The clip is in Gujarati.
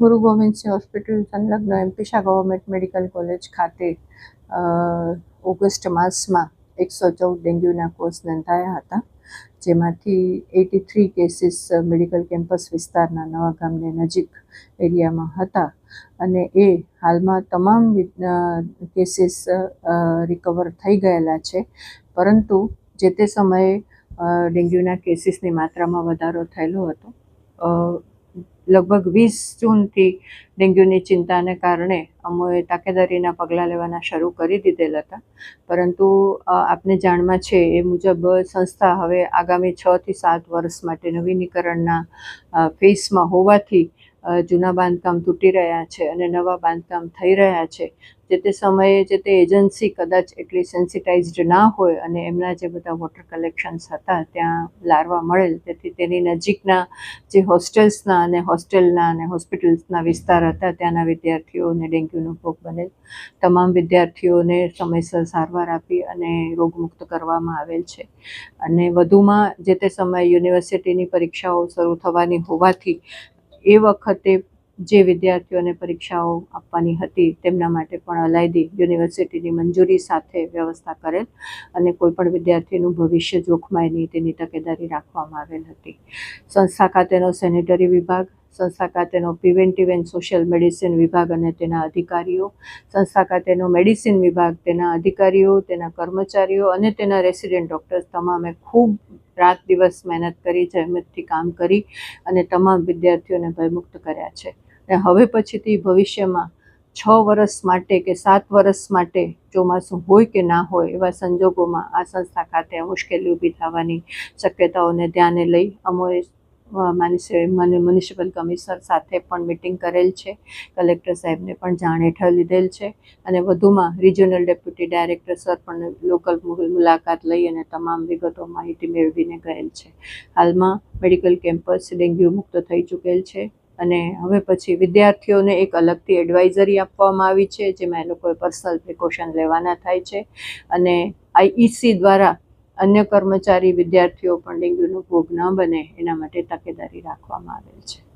ગુરુ ગોવિંદસિંહ હોસ્પિટલ સંલગ્ન એમપીશા ગવર્મેન્ટ મેડિકલ કોલેજ ખાતે ઓગસ્ટ માસમાં એકસો ચૌદ ડેન્ગ્યુના કોર્સ નોંધાયા હતા, જેમાંથી eighty three cases medical campus વિસ્તારના નવા ગામને નજીક એરિયામાં હતા અને એ હાલમાં તમામ કેસીસ રિકવર થઈ ગયેલા છે. પરંતુ જે તે સમયે ડેન્ગ્યુના કેસીસની માત્રામાં વધારો થયેલો હતો. લગભગ વીસ જૂનથી ડેન્ગ્યુની ચિંતાને કારણે અમોએ તાકેદારીના પગલાં લેવાના શરૂ કરી દીધેલા હતા. પરંતુ આપને જાણમાં છે એ મુજબ સંસ્થા હવે આગામી છ થી સાત વર્ષ માટે નવીનીકરણના ફેસમાં હોવાથી જૂના બાંધકામ તૂટી રહ્યા છે અને નવા બાંધકામ થઈ રહ્યા છે. જે તે સમયે જે તે એજન્સી કદાચ એટલી સેન્સિટાઇઝડ ના હોય અને એમના જે બધા વોટર કલેક્શન્સ હતા ત્યાં લારવા મળેલ, તેથી તેની નજીકના જે હોસ્ટેલ્સના અને હોસ્ટેલના અને હોસ્પિટલ્સના વિસ્તાર હતા ત્યાંના વિદ્યાર્થીઓને ડેન્ગ્યુનો ભોગ બનેલ. તમામ વિદ્યાર્થીઓને સમયસર સારવાર આપી અને રોગમુક્ત કરવામાં આવેલ છે. અને વધુમાં જે તે સમયે યુનિવર્સિટીની પરીક્ષાઓ શરૂ થવાની હોવાથી એ વખતે જે વિદ્યાર્થીઓને પરીક્ષાઓ આપવાની હતી તેમના માટે પણ અલાયદી યુનિવર્સિટીની મંજૂરી સાથે વ્યવસ્થા કરેલ અને કોઈ પણ વિદ્યાર્થીનું ભવિષ્ય જોખમાય નહીં તેની તકેદારી રાખવામાં આવેલ હતી. સંસ્થા ખાતેનો સેનેટરી વિભાગ, સંસ્થા ખાતેનો પ્રિવેન્ટિવ એન્ડ સોશિયલ મેડિસિન વિભાગ અને તેના અધિકારીઓ, સંસ્થા ખાતેનો મેડિસિન વિભાગ, તેના અધિકારીઓ, તેના કર્મચારીઓ અને તેના રેસિડેન્ટ ડૉક્ટર્સ તમામે ખૂબ રાત દિવસ મહેનત કરી, જહેમતથી કામ કરી અને તમામ વિદ્યાર્થીઓને ભયમુક્ત કર્યા છે. અને હવે પછીથી ભવિષ્યમાં છ વર્ષ માટે કે સાત વર્ષ માટે ચોમાસું હોય કે ના હોય એવા સંજોગોમાં આ સંસ્થા ખાતે મુશ્કેલી ઊભી થવાની શક્યતાઓને ધ્યાને લઈ અમોએ માની મ્યુનિસિપલ કમિશનર સાથે પણ મિટિંગ કરેલ છે. કલેક્ટર સાહેબને પણ જાણ હેઠળ લીધેલ છે. અને વધુમાં રિજિયોનલ ડેપ્યુટી ડાયરેક્ટર સર પણ લોકલ મુલાકાત લઈ અને તમામ વિગતો માહિતી મેળવીને ગયેલ છે. હાલમાં મેડિકલ કેમ્પસ ડેન્ગ્યુ મુક્ત થઈ ચૂકેલ છે અને હવે પછી વિદ્યાર્થીઓને એક અલગથી એડવાઇઝરી આપવામાં આવી છે, જેમાં એ લોકોએ પર્સનલ પ્રિકોશન લેવાના થાય છે. અને આઈઈસી દ્વારા અન્ય કર્મચારી વિદ્યાર્થીઓ પણ ડેન્ગ્યુનો ભોગ ન બને એના માટે તકેદારી રાખવામાં આવેલ છે.